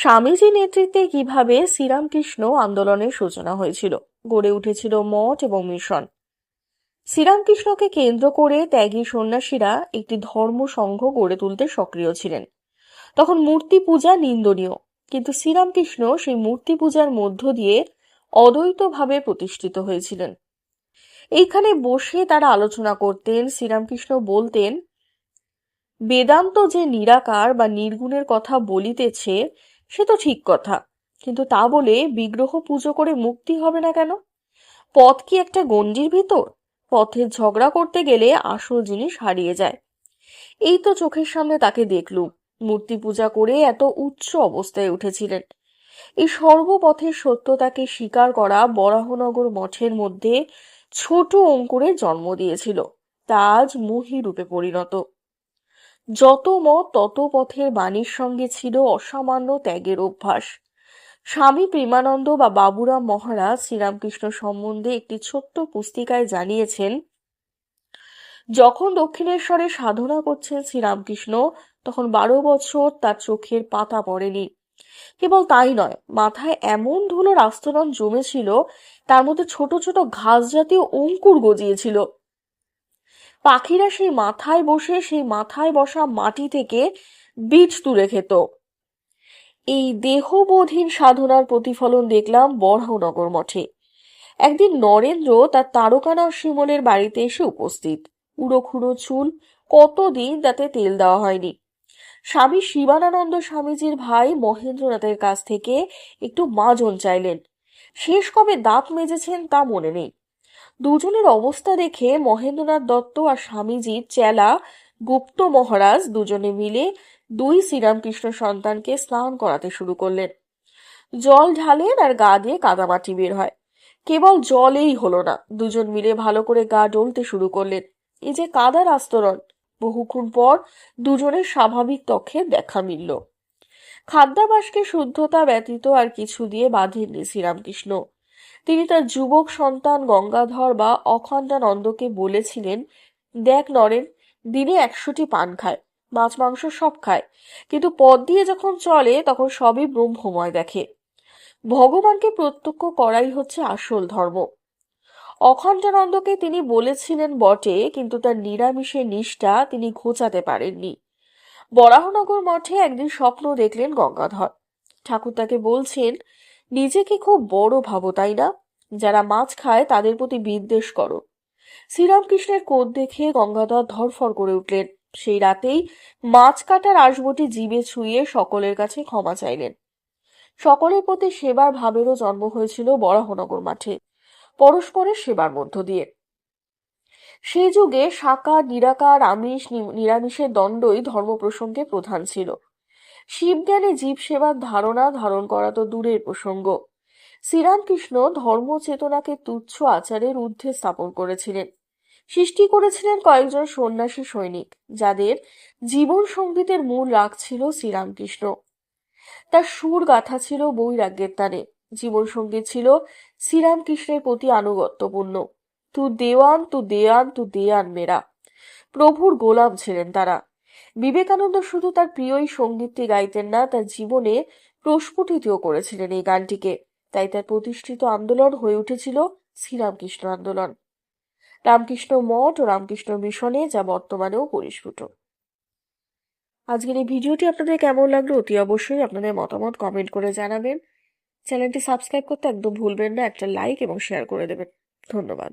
স্বামীজি নেতৃত্বে কীভাবে শ্রীরামকৃষ্ণ আন্দোলনের সূচনা হয়েছিল? গড়ে উঠেছিল মঠ এবং মিশন। শ্রীরামকৃষ্ণকে কেন্দ্র করে ত্যাগী সন্ন্যাসীরা একটি ধর্ম সংঘ গড়ে তুলতে সক্রিয় ছিলেন। তখন মূর্তি পূজা নিন্দনীয়, কিন্তু শ্রীরামকৃষ্ণ সেই মূর্তি পূজার মধ্য দিয়ে অদ্বৈতভাবে প্রতিষ্ঠিত হয়েছিলেন। এইখানে বসে তারা আলোচনা করতেন, শ্রীরামকৃষ্ণ বলতেন, বেদান্ত যে নিরাকার বা নির্গুণের কথা বলিতেছে সে তো ঠিক কথা। কিন্তু তা বলে বিগ্রহ পুজো করে মুক্তি হবে না কেন? পথ কি একটা গণ্ডির ভিতর? পথে ঝগড়া করতে গেলে আসল জিনিস হারিয়ে যায়। এই তো চোখের সামনে তাকে দেখলুম। মূর্তি পূজা করে এত উচ্চ অবস্থায় উঠেছিলেন। এই সর্বপথের সত্যতাকে স্বীকার করা বরাহনগর মঠের মধ্যে ছোট অঙ্কুরের জন্ম দিয়েছিল। তা আজ মহিরূপে পরিণত। যত মত তত পথের বাণীর সঙ্গে ছিল অসামান্য ত্যাগের অভ্যাস। স্বামী প্রেমানন্দ বা বাবুরাম মহারাজ শ্রীরামকৃষ্ণ সম্বন্ধে একটি ছোট্ট পুস্তিকায় জানিয়েছেন, যখন দক্ষিণেশ্বরে সাধনা করছেন শ্রীরামকৃষ্ণ, তখন বারো বছর তার চোখের পাতা পড়েনি। কেবল তাই নয়, মাথায় এমন ধুলোর আস্তরণ জমেছিল, তার মধ্যে ছোট ছোট ঘাস জাতীয় অঙ্কুর গজিয়েছিল। পাখিরা সেই মাথায় বসে, সেই মাথায় বসা মাটি থেকে বীজ তুলে খেত। এই দেহবোধহীন সাধনার প্রতিফলন দেখলাম বড়হনগর মঠে। একদিন নরেন্দ্র তার তারকানা শিমলের বাড়িতে এসে উপস্থিত। উড়ো চুল কতদিন তাতে তেল দেওয়া হয়নি। স্বামী শিবানানন্দ স্বামীজির ভাই মহেন্দ্রনাথের কাছ থেকে একটু মাজন চাইলেন। শেষ কবে দাঁত মেজেছেন তা মনে নেই। দুজনের অবস্থা দেখে মহেন্দ্রনাথ দত্ত আর স্বামীজির চেলা, গুপ্ত মহারাজ দুজনে মিলে দুই শ্রীরামকৃষ্ণ সন্তানকে স্নান করাতে শুরু করলেন। জল ঢালেন আর গা দিয়ে কাদামাটি বের হয়। কেবল জলেই হলো না, দুজন মিলে ভালো করে গা ডলতে শুরু করলেন। এই যে কাদার আস্তরণ, বহুক্ষণ পর দুজনের স্বাভাবিক ত্বকের দেখা মিলল। খাদ্যাবাসকে শুদ্ধতা ব্যতীত আর কিছু দিয়ে বাঁধেননি শ্রীরামকৃষ্ণ। তিনি তার যুবক সন্তান গঙ্গাধর বা অখণ্ডানন্দকে বলেছিলেন, দেখ নরেন, দিনে একশোটি পান খায়, মাছ, মাংস সব খায়। কিন্তু পথ দিয়ে যখন চলে, তখন সবই ব্রহ্মময় দেখে। ভগবানকে প্রত্যক্ষ করাই হচ্ছে আসল ধর্ম। অখণ্ডানন্দকে তিনি বলেছিলেন বটে, কিন্তু তার নিরামিষের নিষ্ঠা তিনি ঘোচাতে পারেননি। বরাহনগর মঠে একদিন স্বপ্ন দেখলেন গঙ্গাধর। ঠাকুর তাকে বলছেন নিজেকে খুব বড় ভাবো, তাই না? যারা মাছ খায়, তাদের প্রতি বিদ্বেষ করো। শ্রীরামকৃষ্ণের কোদ দেখে গঙ্গাধর ধরফর করে উঠলেন। সেই রাতেই মাছ কাটার আসবটি জীবে ছুঁয়ে সকলের কাছে ক্ষমা চাইলেন। সকলের প্রতি সেবার ভাবেরও জন্ম হয়েছিল বরাহনগর মাঠে, পরস্পরের সেবার মধ্য দিয়ে। সেই যুগে সাকার নিরাকার, আমিষ নিরামিষের দণ্ডই ধর্ম প্রসঙ্গে প্রধান ছিল। শিবজ্ঞানে জীব সেবার ধারণা ধারণ করা তো দূরের প্রসঙ্গ। শ্রীরামকৃষ্ণ ধর্ম চেতনাকে তুচ্ছ আচারের ঊর্ধ্বে স্থাপন করেছিলেন। সৃষ্টি করেছিলেন কয়েকজন সন্ন্যাসী সৈনিক, যাদের জীবন সঙ্গীতের মূল রাগ ছিল শ্রীরামকৃষ্ণ। তার সুর গাথা ছিল বৈরাগ্যের টানে। জীবন সংগীত ছিল শ্রীরামকৃষ্ণের প্রতি আনুগত্যপূর্ণ। তু দেওয়ান, তু দেয়ান তু দেয়ান মেরা। প্রভুর গোলাম ছিলেন তারা। বিবেকানন্দ শুধু তার প্রিয়ই সঙ্গীতটি গাইতেন না, তার জীবনে প্রস্ফুটিতও করেছিলেন এই গানটিকে। তাই তার প্রতিষ্ঠিত আন্দোলন হয়ে উঠেছিল শ্রীরামকৃষ্ণ আন্দোলন। রামকৃষ্ণ মঠ ও রামকৃষ্ণ মিশনে যা বর্তমানেও পরিস্ফুট। আজকের এই ভিডিওটি আপনাদের কেমন লাগল অতি অবশ্যই আপনাদের মতামত কমেন্ট করে জানাবেন। চ্যানেলটি সাবস্ক্রাইব করতে একদম ভুলবেন না, একটা লাইক এবং শেয়ার করে দেবেন। ধন্যবাদ।